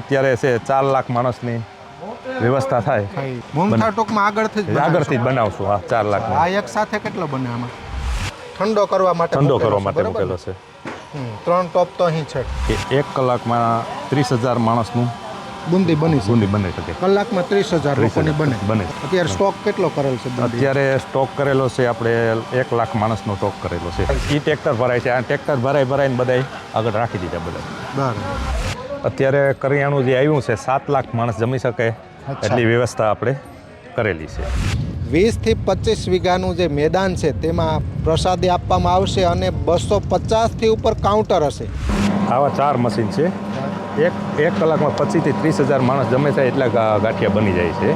અત્યારે છે ચાર લાખ માણસની વ્યવસ્થા થાય. મોમથાર ટોકમાં આગળથી જ આગળથી જ બનાવશું હા ચાર લાખ આ એક સાથે કેટલો બને આમાં? ઠંડો કરવા માટે ઠંડો કરવા માટે મૂકેલો છે. ત્રણ ટોપ તો અહીં છે. કે એક કલાકમાં ત્રીસ હજાર માણસનું બુંદી બની બુંદી બની શકે. કલાકમાં ત્રીસ હજાર લોકોની બને. બને. અત્યારે સ્ટોક કેટલો કરેલો છે? અત્યારે સ્ટોક કરેલો છે આપણે એક લાખ માણસનો સ્ટોક કરેલો છે. એ ટ્રેક્ટર ભરાય છે આ ટ્રેક્ટર ભરાય ભરાઈને બધાય આગળ રાખી દીધા બધા બરાબર. અત્યારે કરિયાણું જે આવ્યું છે સાત લાખ માણસ જમી શકે એટલી વ્યવસ્થા આપણે કરેલી છે. વીસથી પચીસ વીઘાનું જે મેદાન છે તેમાં પ્રસાદી આપવામાં આવશે અને બસો પચાસથી ઉપર કાઉન્ટર હશે. આવા ચાર મશીન છે. એક એક કલાકમાં પચીસથી ત્રીસ હજાર માણસ જમે છે એટલા ગાંઠિયા બની જાય છે.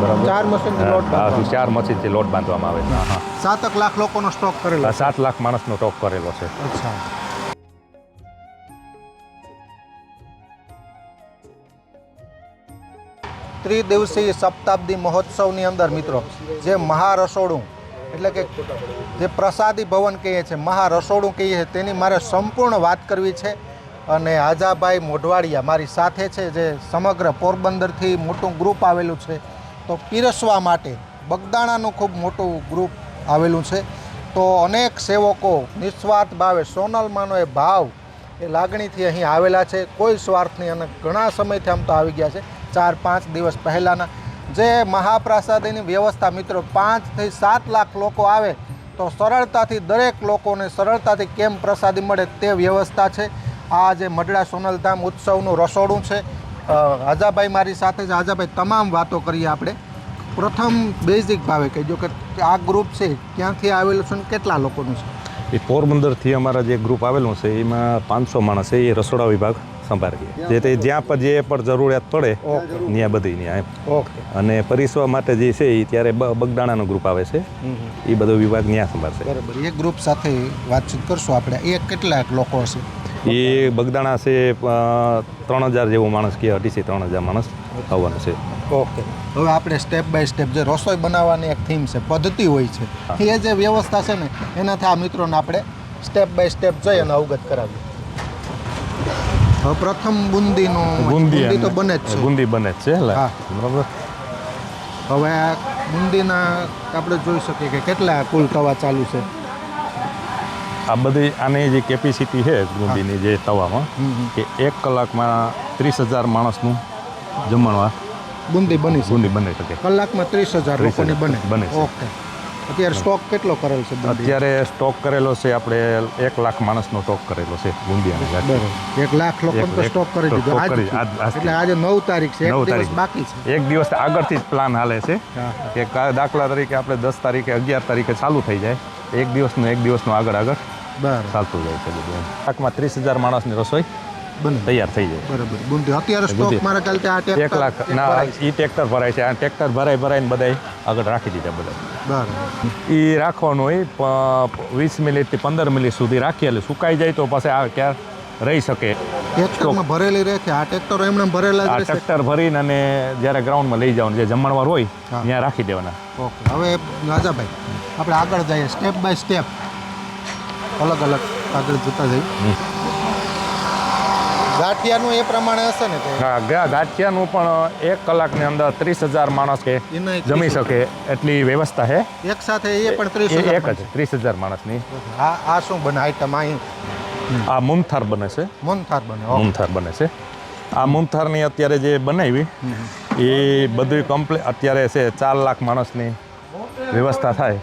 બરાબર? ચાર મશીનથી લોટ. ચાર મશીનથી લોટ બાંધવામાં આવે છે. સાતક લાખ લોકોનો સ્ટોક કરેલો સાત લાખ માણસનો સ્ટોક કરેલો છે. અચ્છા. ત્રિદિવસીય શતાબ્દી મહોત્સવની અંદર મિત્રો, જે મહારસોડું, એટલે કે જે પ્રસાદી ભવન કહીએ છીએ, મહારસોડું કહીએ છીએ, તેની મારે સંપૂર્ણ વાત કરવી છે. અને આજાભાઈ મોઢવાડિયા મારી સાથે છે, જે સમગ્ર પોરબંદરથી મોટું ગ્રુપ આવેલું છે. તો પીરસવા માટે બગદાણાનું ખૂબ મોટું ગ્રુપ આવેલું છે. તો અનેક સેવકો નિસ્વાર્થ ભાવે સોનલમાંનો એ ભાવ એ લાગણીથી અહીં આવેલા છે. કોઈ સ્વાર્થ નહીં અને ઘણા સમયથી આમ તો આવી ગયા છે. ચાર પાંચ દિવસ પહેલાંના જે મહાપ્રાસાદની વ્યવસ્થા મિત્રો પાંચથી સાત લાખ લોકો આવે તો સરળતાથી દરેક લોકોને સરળતાથી કેમ પ્રસાદી મળે તે વ્યવસ્થા છે. આ જે મઢડા સોનલધામ ઉત્સવનું રસોડું છે. આજાભાઈ મારી સાથે જ આજાભાઈ, તમામ વાતો કરીએ આપણે. પ્રથમ બેઝિક ભાવે કહેજો કે આ ગ્રુપ છે, ક્યાંથી આવેલું છે ને કેટલા લોકોનું છે? એ પોરબંદરથી અમારા જે ગ્રુપ આવેલું છે, એમાં પાંચસો માણસ છે. એ રસોડા વિભાગ. સંભાળીએ. જે તે જ્યાં જે પણ જરૂરિયાત પડે ત્યાં બધી ત્યાં અને પરિસવા માટે જે છે એ ત્યારે બગદાણાનો ગ્રુપ આવે છે. એ બધો વિભાગ ત્યાં સંભાળશે. બરાબર. એક ગ્રુપ સાથે વાતચીત કરશું આપણે. એ કેટલા લોકો હશે? એ બગદાણા છે ત્રણ હજાર જેવો માણસ કે અઢીથી ત્રણ હજાર માણસ આવવાનો છે. ઓકે. હવે આપણે સ્ટેપ બાય સ્ટેપ જે રસોઈ બનાવવાની એક થીમ છે પદ્ધતિ હોય છે. એ જે વ્યવસ્થા છે ને એનાથી આ મિત્રોને આપણે સ્ટેપ બાય સ્ટેપ જઈ અને અવગત કરાવીએ. પ્રથમ બુંદીનું બુંદી તો બને જ છે. બુંદી બને જ છે. બરાબર. હવે આ બુંદીના આપણે જોઈ શકીએ કે કેટલા કુલ તવા ચાલુ છે. આ બધી આની જે કેપેસિટી છે બુંદીની જે તવામાં. કે એક કલાકમાં ત્રીસ હજાર માણસનું જમણવા બુંદી બની છે બુંદી બની શકે. કલાકમાં ત્રીસ હજાર લોકોની બને. બને ઓકે. અત્યારે સ્ટોક કેટલો કરેલ છે અત્યારે સ્ટોક કરેલો છે આપણે એક લાખ માણસનો સ્ટોક કરેલો છે બુંદીયાની ગાંઠ. એક લાખ લોકો સ્ટોક કરી દીધો. એટલે આજે નવ તારીખ છે. નવ તારીખ. બાકી છે. એક દિવસ આગળથી જ પ્લાન હાલે છે કે દાખલા તરીકે આપણે દસ તારીખે અગિયાર તારીખે ચાલુ થઈ જાય. એક દિવસનો એક દિવસનો આગળ આગળ ચાલતું જાય છે બધું. લાખમાં ત્રીસ હજાર માણસની રસોઈ તૈયાર થઈ જાય. બરાબર. બુંદી અત્યારે સ્ટોક મારા ખ્યાલથી આ એક લાખ ના. એ ટ્રેક્ટર ભરાય છે. આ ટ્રેક્ટર ભરાય ભરાઈને બધાય આગળ રાખી દીધા બધા બરાબર. એ રાખવાનું હોય વીસ મિનિટથી પંદર મિનિટ સુધી રાખીએ એટલે સુકાઈ જાય તો પછી આ ક્યાં રહી શકે. ભરેલી રહે છે. આ ટ્રેક્ટર એમણે ભરેલા આ ટ્રેક્ટર ભરીને અને જ્યારે ગ્રાઉન્ડમાં લઈ જવાનું જે જમણવાર હોય ત્યાં રાખી દેવાના. ઓકે. હવે રાજાભાઈ આપણે આગળ જઈએ. સ્ટેપ બાય સ્ટેપ અલગ અલગ આગળ જતા જઈએ. ગાંઠિયાનું એ પ્રમાણે હશે ને હા, ગાંઠિયાનું પણ એક કલાકની અંદર ત્રીસ હજાર માણસ કે જમી શકે એટલી વ્યવસ્થા છે એક સાથે એ પણ ત્રીસ એક જ ત્રીસ હજાર માણસની. આ આ શું બને આઈટમ અહીં? આ મુમથાર બને છે. મુમથાર બને. મુમથાર બને છે. આ મુમથારની અત્યારે જે બનાવી એ બધી કમ્પ્લીટ અત્યારે છે ચાર લાખ માણસની વ્યવસ્થા થાય.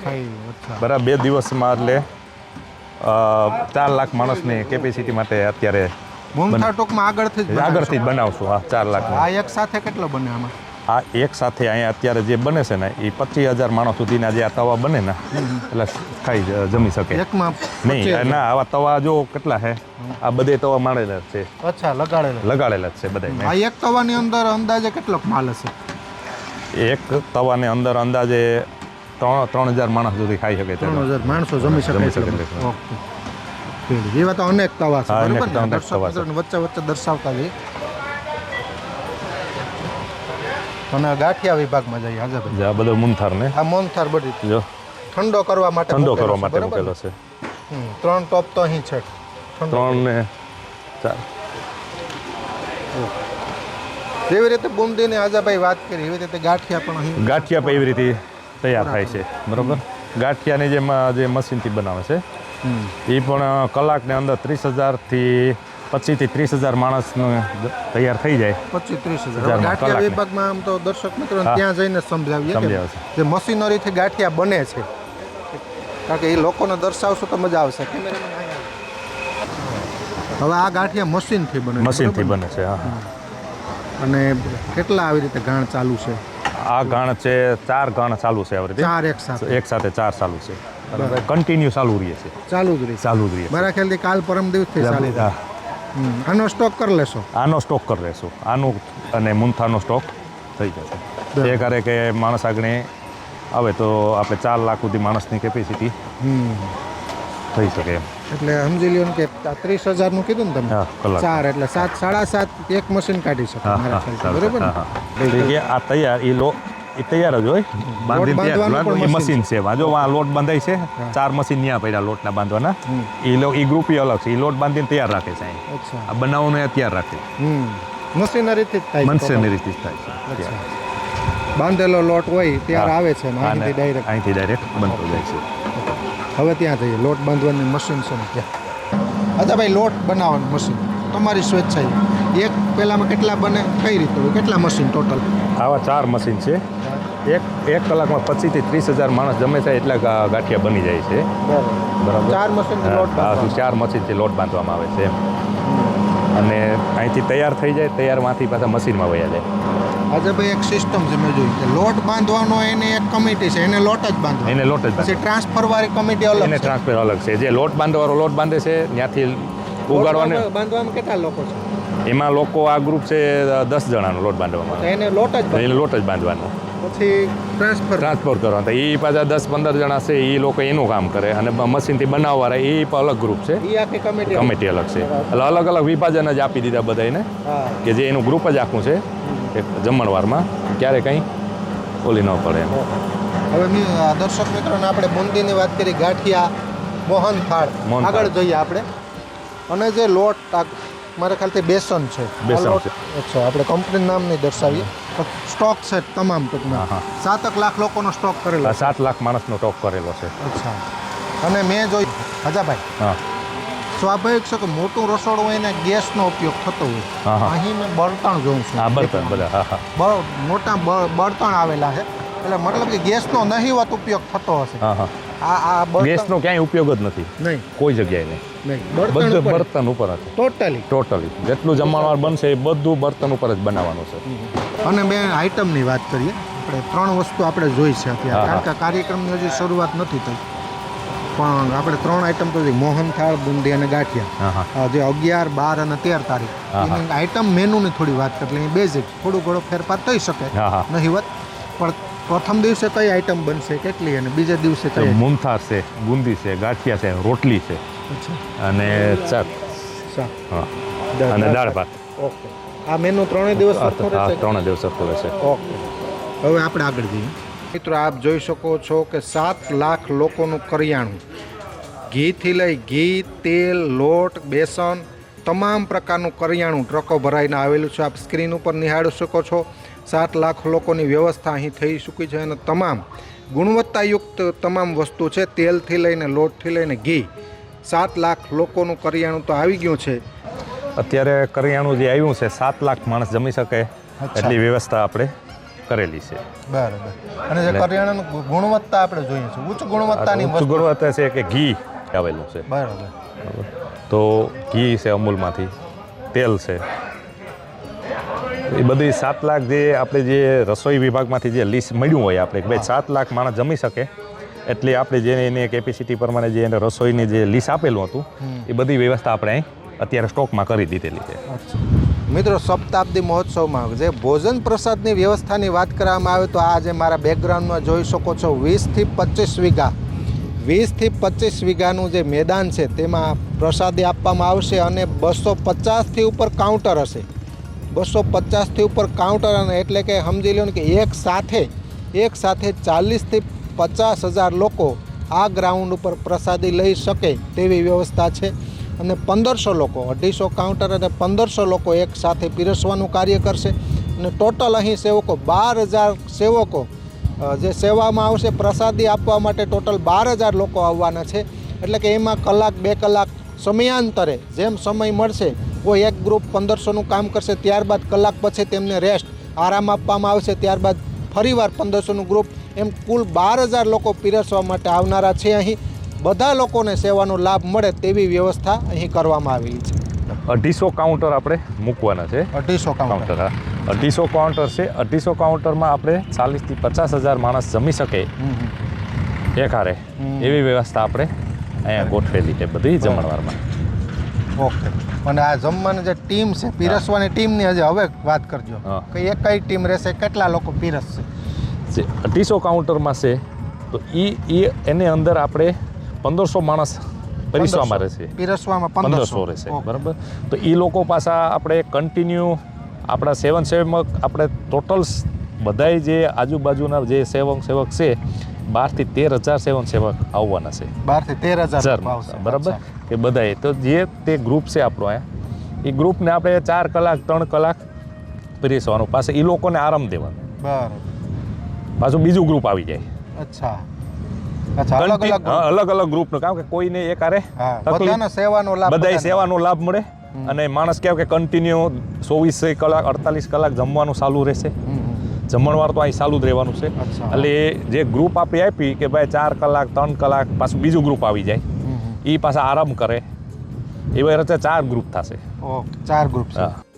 બરાબર બે દિવસમાં એટલે ચાર લાખ માણસની કેપેસિટી માટે અત્યારે મોનથાર ટોકમાં આગળથી જ આગળથી જ બનાવશું હા ચાર લાખ આ એક સાથે કેટલો બને આમાં? આ એક સાથે અહીંયા અત્યારે જે બને છે ને એ પચીસ હજાર માણસ સુધીના જે આ તવા બને ને એટલે ખાઈ જમી શકે. એકમાં નહીં ના આવા તવા જો કેટલા છે આ બધે તવા માળેલા છે. અચ્છા લગાડેલા લગાડેલા જ છે બધા આ એક તવાની અંદર અંદાજે કેટલો માલ હશે? એક તવાને અંદર અંદાજે ત્રણ ત્રણ હજાર માણસ સુધી ખાઈ શકે ત્રણ હજાર માણસો જમી શકે ઓકે. રેડી. એવા તો અનેક તવા છે અનેક ને? દર્શક. મિત્રોને વચ્ચે વચ્ચે દર્શાવતા જઈએ. અને ગાંઠિયા વિભાગમાં જઈએ હાજર. આ બધો મુંથાર ને? આ મોનથાર બધી. જો. ઠંડો કરવા માટે ઠંડો કરવા માટે મૂકેલો છે. ત્રણ ટોપ તો અહીં છે. ત્રણ ને ચાર. જેવી રીતે બુંદીની આજાભાઈ વાત કરી એવી રીતે ગાંઠિયા પણ અહીં ગાંઠિયા પણ એવી રીતે તૈયાર થાય છે બરોબર? ગાંઠિયાને જે મ- જે મશીનથી બનાવે છે. એ પણ કલાકની અંદર ત્રીસ હજારથી પચીસથી ત્રીસ હજાર માણસનું તૈયાર થઈ જાય. પચીસ ત્રીસ હજાર. ગાંઠિયા વિભાગમાં આમ તો દર્શક મિત્રો ત્યાં જઈને સમજાવીએ. જે મશીનરીથી ગાંઠિયા બને છે. કારણ કે એ લોકોને દર્શાવશો તો મજા આવશે. હવે આ ગાંઠિયા મશીનથી બને મશીનથી બને છે હા. અને કેટલા આવી રીતે ગાણ ચાલુ છે? આ ગાણ છે ચાર ગાણ ચાલુ છે આવી રીતે. ચાર એક સાથે. એક સાથે ચાર ચાલુ છે. કન્ટિન્યુ ચાલુ રહીએ છે. ચાલુ જ રહી ચાલુ જ રહીએ મારા ખ્યાલથી કાલ પરમ દિવસથી ચાલુ આનો સ્ટોક કરી લેશો. આનો સ્ટોક કરી લેશું. આનું અને મુંથાનો સ્ટોક થઈ જશે. જે કરે કે માણસ આગળ આવે તો આપણે ચાર લાખ સુધી માણસની કેપેસિટી. થઈ શકે એટલે સમજી લ્યો ને કે ત્રીસ હજારનું કીધું ને તમે? ચાર એટલે સાત સાડા સાત એક મશીન કાઢી શકો. બરોબર આ તૈયાર એ લો. એ તૈયાર જ હોય. બાંધીને તૈયાર એ મશીન છે. જો આ લોટ બાંધાય છે. ચાર મશીન ત્યાં પડ્યા લોટના બાંધવાના. એ લો એ ગ્રુપ અલગ છે. એ લોટ બાંધીને તૈયાર રાખે છે અહીં. આ બનાવવાનું એ તૈયાર રાખે. મશીનરીથી જ થાય મશીનરી રીતે જ થાય છે. બાંધેલો લોટ હોય ત્યારે આવે છે ને? અહીંથી ડાયરેક્ટ અહીંથી ડાયરેક્ટ બનતો જાય છે. હવે ત્યાં જઈએ. લોટ બાંધવાની મશીન છે ને ત્યાં. અચ્છા ભાઈ લોટ બનાવવાનું મશીન. તમારી સ્વેચ્છાએ એક પહેલામાં કેટલા બને? કઈ રીતે? કેટલા મશીન ટોટલ? આવા ચાર મશીન છે. એક એક કલાકમાં પચીસથી ત્રીસ હજાર માણસ જમે છે એટલા ગાંઠિયા બની જાય છે. બરાબર? ચાર મશીનથી લોટ ચાર મશીનથી લોટ બાંધવામાં આવે છે અને અહીંથી તૈયાર થઈ જાય તૈયારમાંથી પાછા મશીનમાં વયા જાય. આજે ભાઈ એક સિસ્ટમ છે મેં જોઈ લોટ બાંધવાનો એને એક કમિટી છે એને લોટ જ બાંધવા એને લોટ જ પછી ટ્રાન્સફર વાળી કમિટી અલગ એને ટ્રાન્સફર અલગ છે. જે લોટ બાંધવાનો લોટ બાંધે છે ત્યાંથી ઉગાડવાને બાંધવામાં કેટલા લોકો છે? એમાં લોકો આ ગ્રુપ છે દસ જણાનો લોટ બાંધવામાં એને લોટ જ. એને લોટ જ બાંધવાનો. પછી ટ્રાન્સફર ટ્રાન્સપોર્ટ કરવાના એ પાછા દસ પંદર જણા છે એ લોકો એનું કામ કરે. અને મશીનથી બનાવવાળા એ અલગ ગ્રુપ છે. એ આખી કમિટી કમિટી અલગ છે. એટલે અલગ અલગ વિભાજન જ આપી દીધા બધાને કે જે એનું ગ્રુપ જ આખું છે એક જમણવારમાં. ક્યારે કંઈ ઓલી ન પડે હવે આ દર્શક મિત્રોને આપણે બુંદીની વાત કરી ગાંઠિયા મોહનથાળ. મોહનથાળ. આગળ જઈએ આપણે. અને જે લોટ મારા ખ્યાલથી બેસન છે. બેસન છે. અચ્છા આપણે કંપનીનું નામ નહીં દર્શાવીએ. સ્ટોક છે તમામ ટૂંકમાં. સાતક લાખ લોકોનો સ્ટોક કરેલો સાત લાખ માણસનો સ્ટોક કરેલો છે. અચ્છા. અને મેં જોઈ હજાભાઈ. હા. સ્વાભાવિક છે કે મોટું રસોડું હોય એને ગેસનો ઉપયોગ થતો હોય. અહીં મેં બળતણ જોઉં છું. આ બર્તન બધા મોટા બળતણ આવેલા છે. એટલે મતલબ કે ગેસનો નહીવત ઉપયોગ થતો હશે. આ આ ગેસનો ક્યાંય ઉપયોગ જ નથી. નહીં. કોઈ જગ્યાએ નહીં. બળતણ બધું બર્તન ઉપર હતું ટોટલી ટોટલી જેટલું જમણવાર બનશે એ બધું બર્તન ઉપર જ બનાવવાનું છે. અને મેં આઈટમની વાત કરીએ આપણે ત્રણ વસ્તુ આપણે જોઈ છે અત્યારે. કારણ કે કાર્યક્રમની હજી શરૂઆત નથી થઈ. પણ આપણે ત્રણ આઈટમ તો મોહનથાળ બુંદી અને ગાંઠિયા. જે અગિયાર બાર અને તેર તારીખ. એની આઈટમ મેનુની થોડી વાત કરી. લઈએ બેઝિક થોડું ઘણો ફેરફાર થઈ શકે. નહીવત. પણ પ્રથમ દિવસે કઈ આઈટમ બનશે કેટલી? અને બીજા દિવસે કઈ મૂંથાર છે બુંદી છે ગાંઠિયા છે રોટલી છે. અને સા હા. અને દાળ ભાત. ઓકે. આ મેનુ ત્રણેય દિવસ હા રહેશે ત્રણ દિવસ સરખું રહેશે ઓકે. હવે આપણે આગળ જઈએ. મિત્રો આપ જોઈ શકો છો કે સાત લાખ લોકોનું કરિયાણું. ઘીથી લઈ ઘી તેલ લોટ બેસન તમામ પ્રકારનું કરિયાણું ટ્રકો ભરાઈને આવેલું છે. આપ સ્ક્રીન ઉપર નિહાળી શકો છો. સાત લાખ લોકોની વ્યવસ્થા અહીં થઈ ચૂકી છે અને તમામ ગુણવત્તાયુક્ત તમામ વસ્તુ છે. તેલથી લઈને લોટથી લઈને ઘી. સાત લાખ લોકોનું કરિયાણું તો આવી ગયું છે. અત્યારે કરિયાણું જે આવ્યું છે સાત લાખ માણસ જમી શકે એટલી વ્યવસ્થા આપણે કરેલી છે. બરાબર. અને જે કરિયાણાનું ગુણવત્તા આપણે જોઈએ છે ઉચ્ચ ગુણવત્તાની ઉચ્ચ ગુણવત્તા છે કે ઘી આવેલું છે. બરાબર. તો ઘી છે અમૂલમાંથી તેલ છે. એ બધી સાત લાખ જે આપણે જે રસોઈ વિભાગમાંથી જે લિસ્ટ મળ્યું હોય આપણે કે ભાઈ સાત લાખ માણસ જમી શકે એટલે આપણે જે એની કેપેસિટી પ્રમાણે જે એને રસોઈની જે લિસ્ટ આપેલું હતું એ બધી વ્યવસ્થા આપણે અહીં અત્યારે સ્ટોકમાં કરી દીધેલી છે. મિત્રો સપ્તાબ્દી મહોત્સવમાં જે ભોજન પ્રસાદની વ્યવસ્થાની વાત કરવામાં આવે તો આ જે મારા બેકગ્રાઉન્ડમાં જોઈ શકો છો વીસથી પચીસ વીઘા. વીસથી પચીસ વીઘાનું જે મેદાન છે તેમાં પ્રસાદી આપવામાં આવશે અને બસો પચાસથી ઉપર કાઉન્ટર હશે. બસો પચાસથી ઉપર કાઉન્ટર અને એટલે કે સમજી લો ને કે એક સાથે એક સાથે ચાલીસથી પચાસ હજાર લોકો આ ગ્રાઉન્ડ ઉપર પ્રસાદી લઈ શકે તેવી વ્યવસ્થા છે. અને પંદરસો લોકો, અઢીસો કાઉન્ટર અને પંદરસો લોકો એક સાથે પીરસવાનું કાર્ય કરશે. અને ટોટલ અહીં સેવકો, બાર હજાર સેવકો જે સેવામાં આવશે પ્રસાદી આપવા માટે ટોટલ બાર હજાર લોકો આવવાના છે. એટલે કે એમાં કલાક, બે કલાક સમયાંતરે જેમ સમય મળશે, કોઈ એક ગ્રુપ પંદરસોનું કામ કરશે, ત્યારબાદ કલાક પછી તેમને રેસ્ટ આરામ આપવામાં આવશે, ત્યારબાદ ફરીવાર પંદરસોનું ગ્રુપ. એમ કુલ બાર હજાર લોકો પીરસવા માટે આવનારા છે અહીં. બધા લોકોને સેવાનો લાભ મળે તેવી વ્યવસ્થા અહીં કરવામાં આવેલી છે. અઢીસો કાઉન્ટર આપણે મૂકવાના છે. અઢીસો કાઉન્ટર. અઢીસો કાઉન્ટર છે. અઢીસો કાઉન્ટરમાં આપણે ચાલીસથી પચાસ હજાર માણસ જમી શકે. એક હારે એવી વ્યવસ્થા આપણે અહીંયા ગોઠવેલી છે બધી જમણવારમાં. ઓકે. અને આ જમવાની જે ટીમ છે પીરસવાની ટીમની હજી હવે વાત કરજો. કે એ કઈ ટીમ રહેશે કેટલા લોકો પીરસશે? જે અઢીસો કાઉન્ટરમાં છે તો એ એ એની અંદર આપણે પંદરસો માણસ પીરસવામાં રહેશે. પીરસવામાં પંદરસો. પંદરસો રહેશે બરાબર? તો એ લોકો પાછા આપણે કન્ટિન્યુ આપણા સેવન સેવક આપણે ટોટલ બધાય જે આજુબાજુના જે સેવક સેવક છે બારથી તેર હજાર સેવન સેવક આવવાના છે. બારથી તેર હજાર. બરાબર. કે બધાએ. તો જે તે ગ્રુપ છે આપણો અહીંયા એ ગ્રુપને આપણે ચાર કલાક ત્રણ કલાક પીરસવાનું પાસે એ લોકોને આરામ દેવાનો. બરાબર. પાછું બીજું ગ્રુપ આવી જાય. અચ્છા. અલગ અલગ ગ્રુપનું કારણ કે કોઈને એક આરે સેવાનો લાભ બધાય સેવાનો લાભ મળે. અને માણસ કહેવાય કે કન્ટિન્યુ ચોવીસ કલાક અડતાલીસ કલાક જમવાનું ચાલુ રહેશે. જમણવાર તો અહીં ચાલુ જ રહેવાનું છે. એટલે જે ગ્રુપ આપી આપી કે ભાઈ ચાર કલાક ત્રણ કલાક પાછું બીજું ગ્રુપ આવી જાય. એ પાછા આરામ કરે. એવા રીતે ચાર ગ્રુપ થશે. ચાર ગ્રુપ